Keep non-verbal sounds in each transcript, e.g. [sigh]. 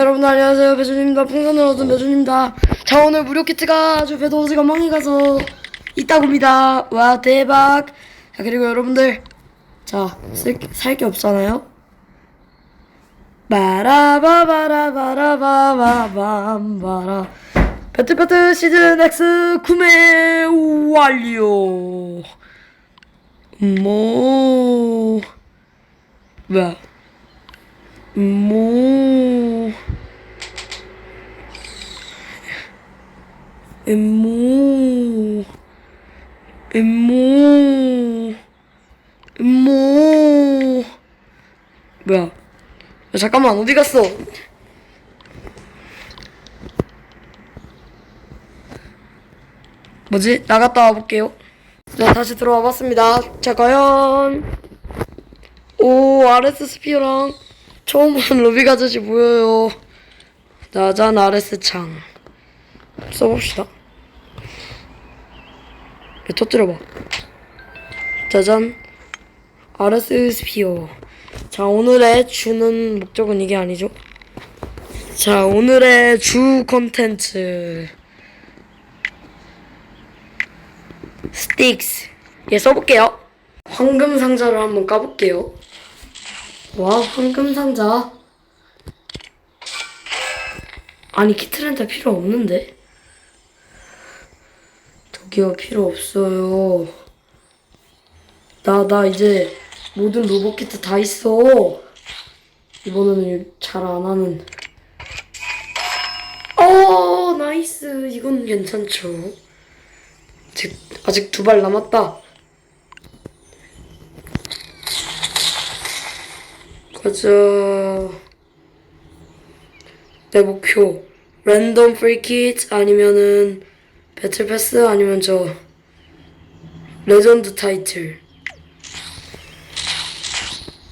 여러분 안녕하세요. 배준입니다. 풍선을 얻은 배준입니다. 자 오늘 무료 키트가 아주 배도지가 망이 가서 있다고입니다. 와 대박. 자 그리고 여러분들 자살 게 없잖아요? 바라바바라바라바밤바라 배트배트 시즌 X 구매 완료 뭐 뭐야 뭐 엠모. 엠모. 엠모. 뭐야? 야, 잠깐만 어디 갔어? 뭐지? 나갔다 와볼게요. 자 다시 들어와 봤습니다. 자 과연. 오 RS 스피어랑 처음 보는 루비 아저씨 보여요. 짜잔 RS 창. 써봅시다. 야, 터뜨려봐. 짜잔. RS 스피어. 자 오늘의 주는 목적은 이게 아니죠? 자 오늘의 주 컨텐츠. 스틱스. 예 써볼게요. 황금 상자를 한번 까볼게요 와 황금 상자. 아니 키트렌터 필요 없는데? 저기요 필요 없어요. 나 나 이제 모든 로봇 키트 다 있어. 이번에는 잘 안 하는. 어 나이스. 이건 괜찮죠. 아직, 아직 두 발 남았다 가자. 내 목표. 랜덤 프리킷 아니면은 배틀 패스 아니면 저 레전드 타이틀.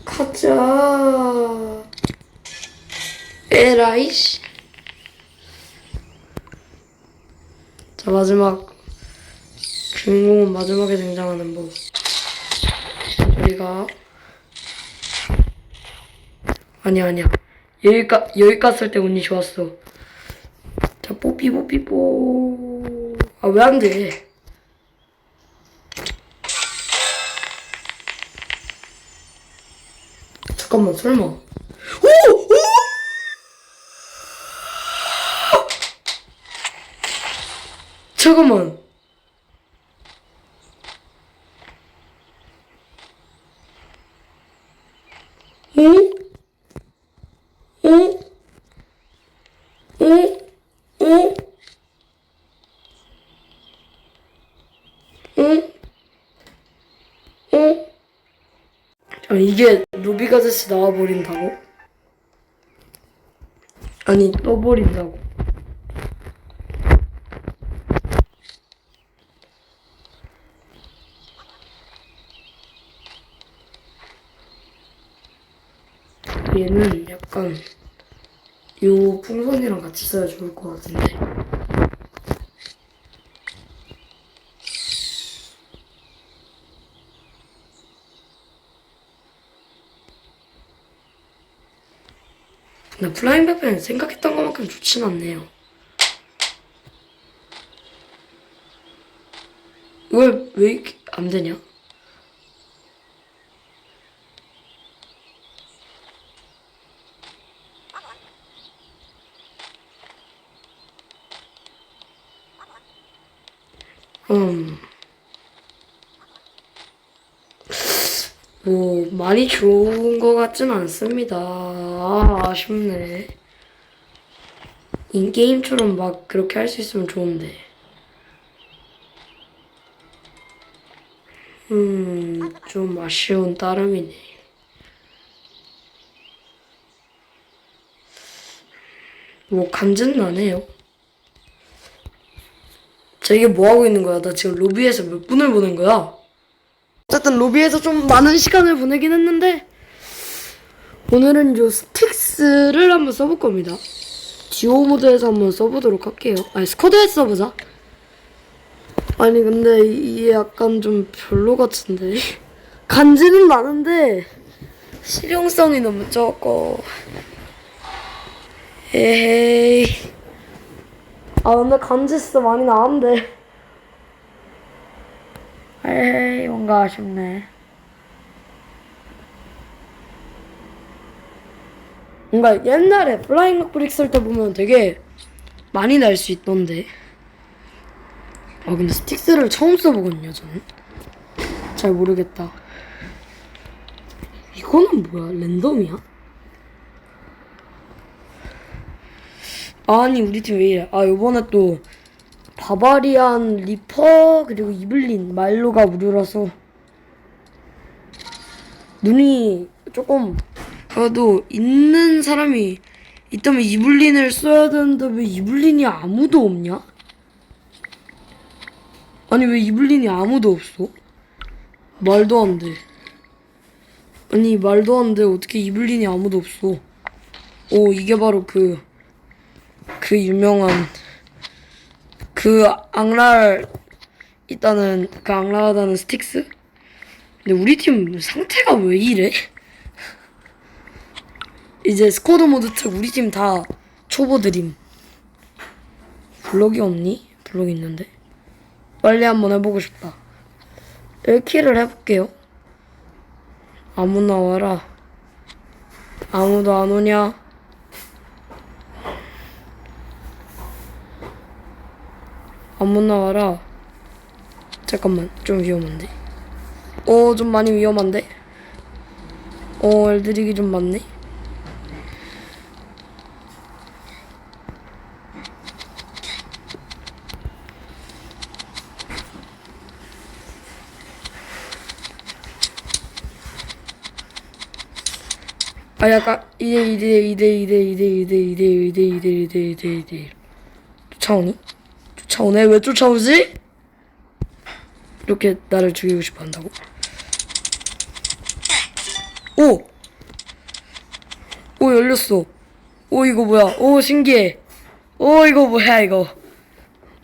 가자. 에라이씨. 자 마지막 주인공은 마지막에 등장하는 법. 우리가 아니야 아니야 여기 가 여기 갔을 때 운이 좋았어 자 뽀삐 뽀삐 뽀 아 왜 안 돼? 잠깐만 설마 오! 오! 잠깐만 응? 응? 응? 응? 응? 응? 아, 이게 루비 가제스 나와버린다고? 아니, 떠버린다고. 얘는 약간 요 풍선이랑 같이 써야 좋을 것 같은데. 근데 플라잉 페페는 생각했던 것만큼 좋진 않네요. 왜, 왜 이렇게 안 되냐? 음. 뭐, 많이 좋은 것 같진 않습니다. 아, 아쉽네. 인게임처럼 막 그렇게 할 수 있으면 좋은데. 음, 좀 아쉬운 따름이네. 뭐, 감진 나네요. 자 이게 뭐 하고 있는 거야? 나 지금 로비에서 몇 분을 보는 거야? 어쨌든 로비에서 좀 많은 시간을 보내긴 했는데 오늘은 요 스틱스를 한번 써볼 겁니다. 듀오 모드에서 한번 써보도록 할게요. 아니 스쿼드에서 써보자. 아니 근데 이게 약간 좀 별로 같은데 [laughs] 간지는 나는데 실용성이 너무 적어. 에헤이. 아 근데 간지스 많이 나는데. 에헤이 뭔가 아쉽네. 뭔가 옛날에 플라잉 락브릭 쓸 때 보면 되게 많이 날 수 있던데. 아 근데 스틱스를 처음 써보거든요 저는. 잘 모르겠다. 이거는 뭐야? 랜덤이야? 아니 우리 팀 왜 이래? 아 요번에 또 바바리안 리퍼 그리고 이블린 말로가 무료라서 눈이 조금 그래도 있는 사람이 있다면 이블린을 써야 되는데 왜 이블린이 아무도 없냐? 아니 왜 이블린이 아무도 없어? 말도 안 돼. 아니 말도 안 돼. 어떻게 이블린이 아무도 없어? 오 이게 바로 그그 유명한 그 악랄 있다는 그 악랄하다는 스틱스? 근데 우리 팀 상태가 왜 이래? [laughs] 이제 스쿼드 모드 특 우리 팀 다 초보드림. 블록이 없니? 블록 있는데. 빨리 한번 해보고 싶다. 1킬을 해볼게요. 아무나 와라. 아무도 안 오냐? 아무나 와라. 잠깐만, 좀 위험한데. 어, 좀 많이 위험한데? 어, 엘드릭이 좀 많네? 아 약간 이대 이대 이대 이대 이대 이대 이대 이대 이대 이대 이대 이대 쫓아오니? 쫓아오네? 왜 쫓아오지? 이렇게 나를 죽이고 싶어 한다고? 오! 오 열렸어. 오 이거 뭐야? 오 신기해. 오 이거 뭐야 이거?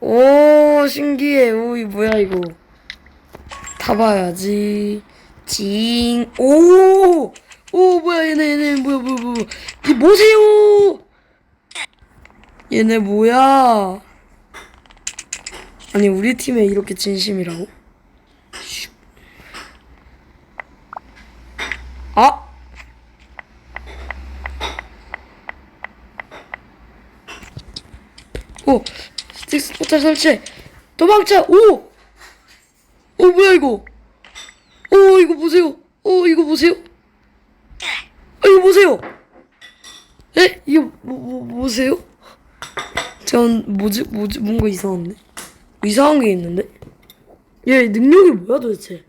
오 신기해. 오 이거 뭐야 이거? 타봐야지. 징오! 오 뭐야 얘네 얘네 뭐야 뭐야 뭐야 이 뭐세요? 얘네 뭐야 아니 우리 팀에 이렇게 진심이라고 슉. 아 오! 스틱스 포탈 설치! 도망쳐! 오! 오 뭐야 이거 오 이거 보세요 오 이거 보세요 아, 이거 보세요. 에? 이거 뭐, 뭐 뭐세요? 전 뭐지 뭐지 뭔가 이상한데 이상한 게 있는데 얘 능력이 뭐야 도대체?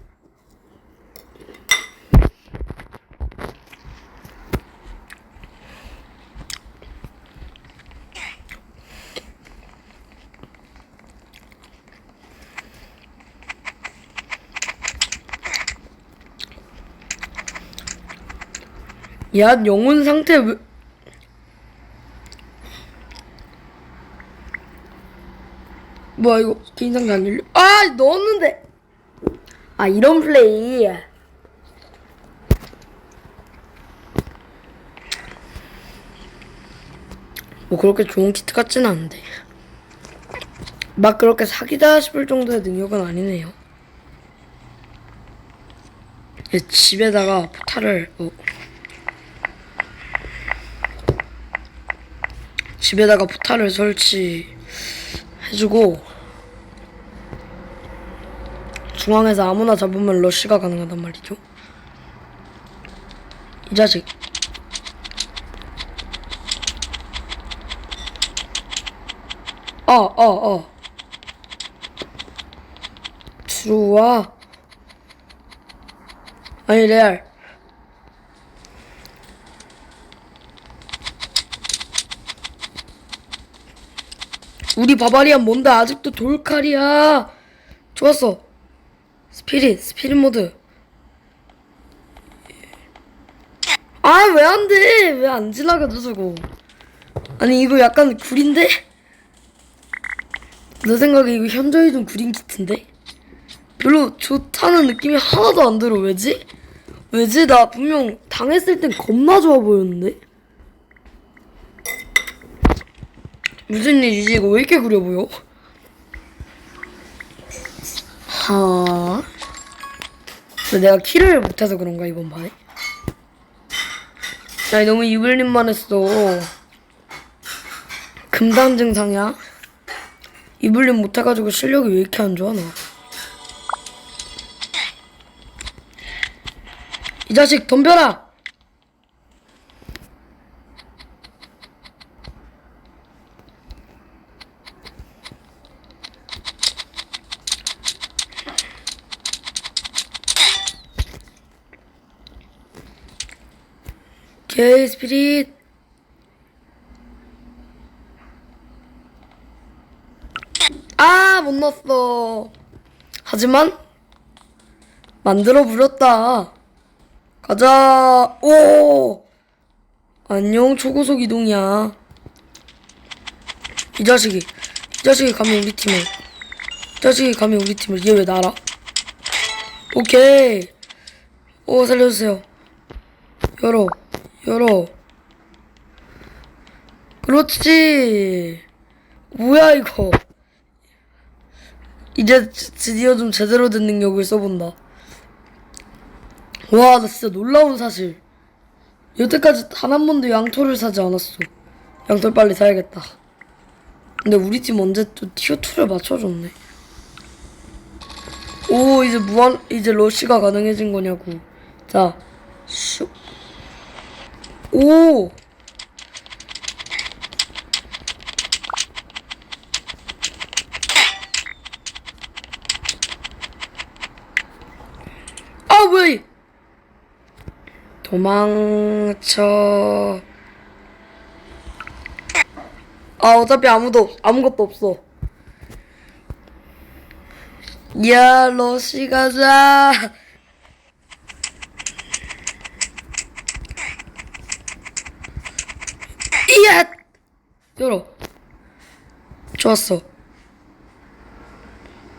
야 영혼 상태 왜 뭐야 이거? 개인 상태 안 열려? 아 넣었는데! 아 이런 플레이. 뭐 그렇게 좋은 키트 같진 않은데. 막 그렇게 사기다 싶을 정도의 능력은 아니네요. 얘 집에다가 포탈을 어. 집에다가 포탈을 설치해주고 중앙에서 아무나 잡으면 러쉬가 가능하단 말이죠. 이 자식. 어, 어, 어. 들어와. 아니, 레알. 우리 바바리안 뭔데 아직도 돌칼이야. 좋았어. 스피릿, 스피릿 모드. 아, 왜 안 돼? 왜 안 지나가도 저거. 아니, 이거 약간 구린데? 내 생각에 이거 현저히 구린 키트인데? 별로 좋다는 느낌이 하나도 안 들어. 왜지? 왜지? 나 분명 당했을 땐 겁나 좋아 보였는데? 무슨 일이지? 이거 왜 이렇게 구려 보여? 하. 근데 내가 키를 못해서 그런가 이번 판에? 야 너무 이블린만 했어. 금단 증상이야? 이블린 못해가지고 실력이 왜 이렇게 안 좋아 나? 이 자식 덤벼라! 개 스피릿 아 못 넣었어. 하지만 만들어 부렸다. 가자. 오! 안녕 초고속 이동이야. 이 자식이 이 자식이 가면 우리 팀을 이 자식이 가면 우리 팀을 얘 왜 날아 오케이. 오 살려주세요. 열어 열어. 그렇지. 뭐야 이거. 이제 드- 드디어 좀 제대로 된 능력을 써본다. 와 나 진짜 놀라운 사실. 여태까지 단 한 번도 양털을 사지 않았어. 양털 빨리 사야겠다. 근데 우리 팀 언제 또 티어 2를 맞춰줬네. 오 이제 무한 이제 러쉬가 가능해진 거냐고. 자 슉. 오! 아, 이. 도망쳐. 아, 어차피 아무도, 아무것도 없어. 야, 러시 가자. 이야! 열어. 좋았어.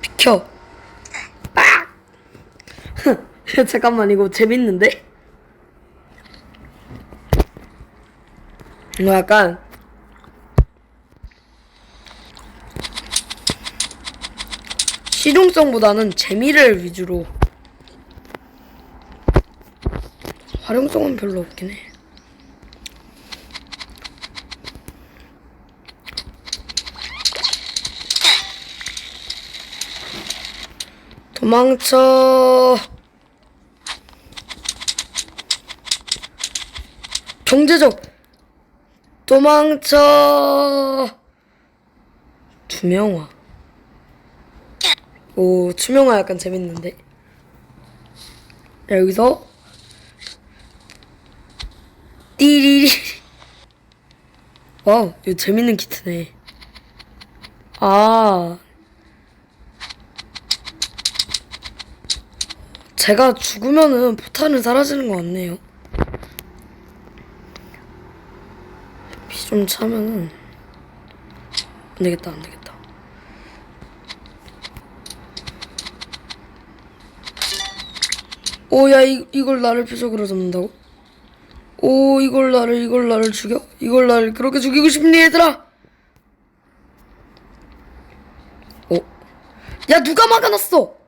비켜. 아! 야, [laughs] 잠깐만, 이거 재밌는데? 이거 약간, 실용성보다는 재미를 위주로. 활용성은 별로 없긴 해. 도망쳐. 경제적. 도망쳐. 투명화. 오, 투명화 약간 재밌는데. 야, 여기서. 띠리리. 와우, 이거 재밌는 키트네. 아, 제가 죽으면은 포탄은 사라지는 것 같네요. 피 좀 차면은 안 되겠다, 안 되겠다. 오, 야, 이, 이걸 나를 표적으로 잡는다고? 오, 이걸 나를, 이걸 나를 죽여? 이걸 나를 그렇게 죽이고 싶니, 얘들아? 오. 야, 누가 막아놨어?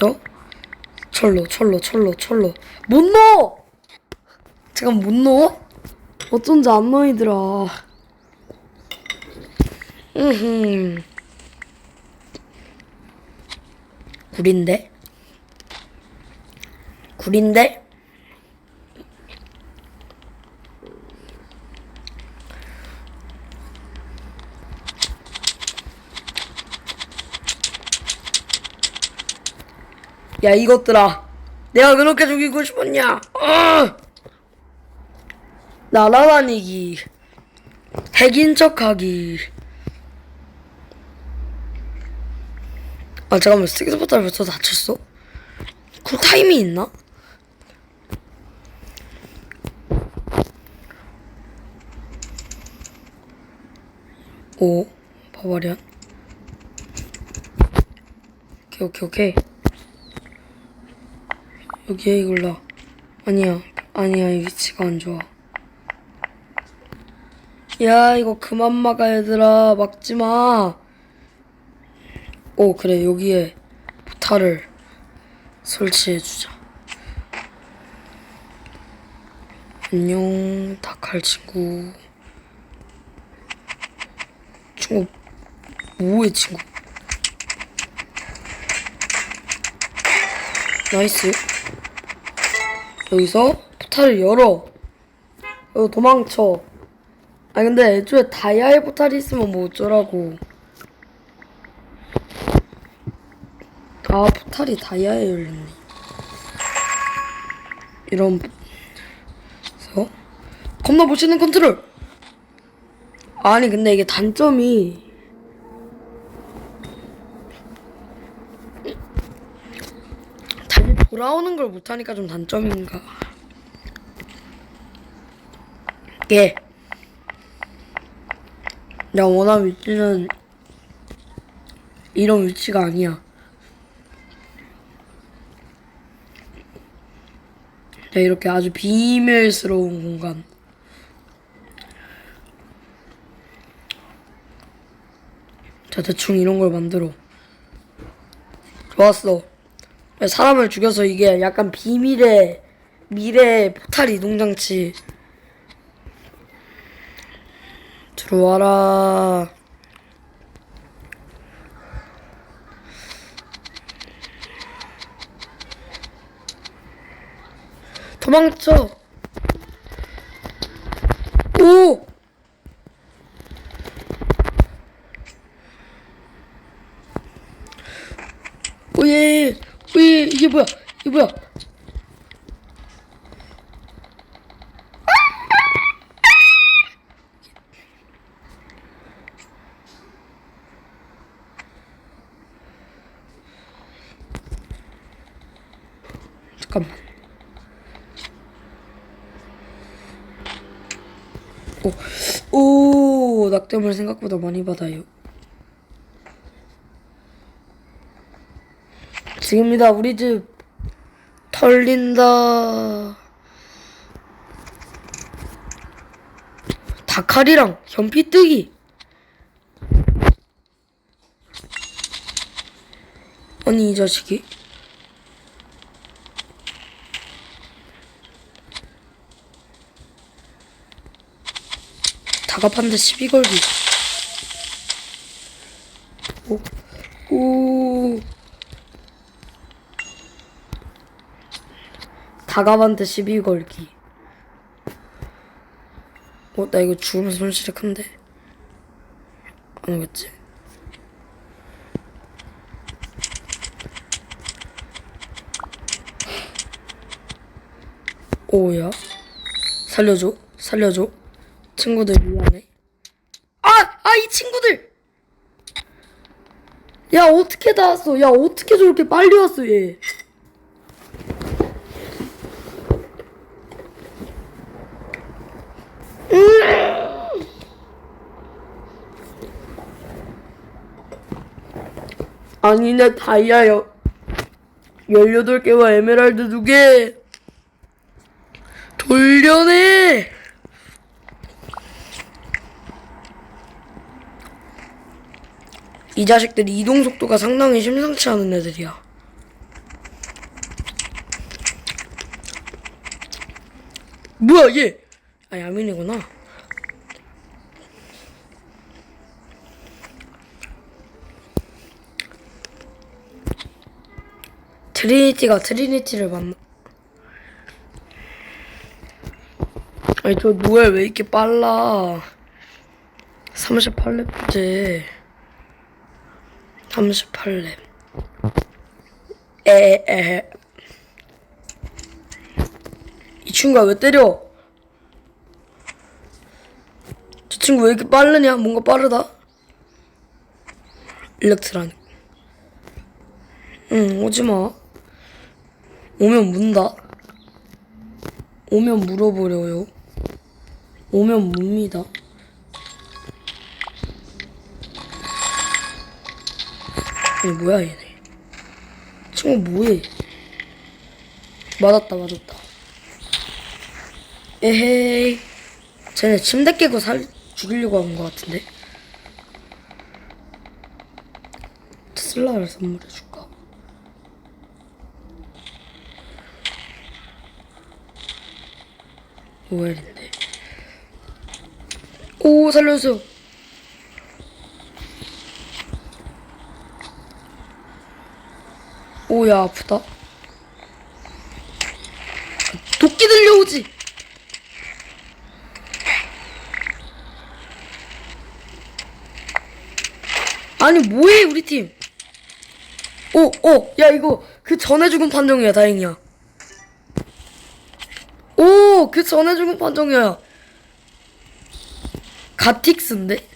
여기서 철로 철로 철로 철로. 못 넣어! 잠깐 못 넣어? 어쩐지 안 넣이더라. 구린데? 구린데 야 이것들아. 내가 그렇게 죽이고 싶었냐? 어! 날아다니기. 핵인 척하기. 아 잠깐만. 스틱스포터를 벌써 다쳤어? 쿨타임이 있나? 오 바바리안. 오케이 오케이 오케이 여기에 이걸라 아니야. 아니야. 이 위치가 안 좋아. 야 이거 그만 막아 얘들아. 막지마. 오 그래. 여기에 포탈을 설치해주자. 안녕 닭할 친구. 친구 뭐해 친구? 나이스 여기서 포탈을 열어. 여기 도망쳐. 아 근데 애초에 다이아의 포탈이 있으면 뭐 어쩌라고. 아 포탈이 다이아에 열렸네. 이런 그래서? 겁나 멋있는 컨트롤! 아니 근데 이게 단점이 다시 돌아오는 걸 못하니까 좀 단점인가 예. 내가 원하는 위치는 이런 위치가 아니야. 네, 이렇게 아주 비밀스러운 공간. 자, 대충 이런 걸 만들어. 좋았어. 사람을 죽여서 이게 약간 비밀의 미래 포탈 이동 장치. 들어와라. 도망쳐. 오! 오예, 오예, 이게 뭐야? 이게 뭐야? 잠깐만. 오, 오, 낙뎀을 생각보다 많이 받아요. 지금이다, 우리 집 털린다. 닭칼이랑 현피 뜨기. 아니, 이 자식이? 시비 걸기. 오, 오. 다갑한테 시비 걸기. 어, 나 이거 죽으면 손실이 큰데. 안 오겠지? 오야. 살려줘. 살려줘. 친구들 미안해. 아! 아, 이 친구들! 야, 어떻게 다 왔어? 야, 어떻게 저렇게 빨리 왔어, 얘? 음! 아니, 내 다이아요. 18개와 에메랄드 2개. 돌려내! 이 자식들이 이동 속도가 상당히 심상치 않은 애들이야. 뭐야 얘? 아 야민이구나. 트리니티가 트리니티를 만나. 아니 저 노엘 왜 이렇게 빨라? 38렙째. 38렙. 에에. 이 친구가 왜 때려? 저 친구 왜 이렇게 빠르냐? 뭔가 빠르다. 일렉트라닉. 응, 오지 마. 오면 문다. 오면 물어버려요. 오면 묻니다. 아니 뭐야 얘네? 친구 뭐해? 맞았다 맞았다. 에헤이. 쟤네 침대 깨고 살 죽이려고 한 것 같은데? 테슬라를 선물해줄까? 오엘인데. 오 살려주세요 오야 아프다. 도끼 들려오지. 아니 뭐해 우리 팀? 오, 오, 야 이거 그 전에 죽은 판정이야 다행이야. 오, 그 전에 죽은 판정이야. 가틱스인데?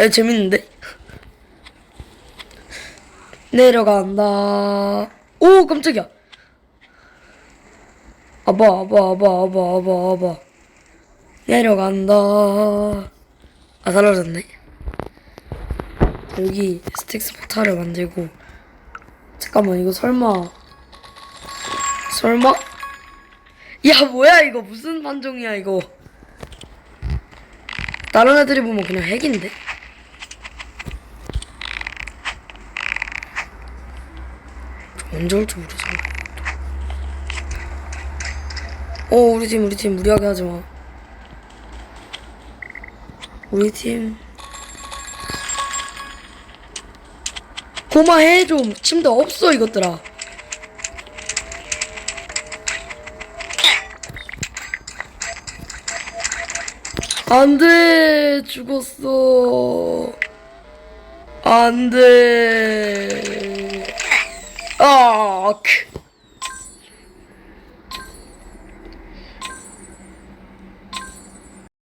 야 재밌는데? 내려간다. 오 깜짝이야. 아봐 아봐 아봐 아봐 아봐 아봐 내려간다. 아 사라졌네. 여기 스틱스 포탈을 만들고. 잠깐만 이거 설마. 설마? 야 뭐야 이거. 무슨 반종이야 이거. 다른 애들이 보면 그냥 핵인데 언제 올지 모르잖아 어 우리 팀 우리 팀 무리하게 하지 마. 우리 팀. 고마해 좀. 침대 없어 이것들아. 안 돼 죽었어. 안 돼 아 크.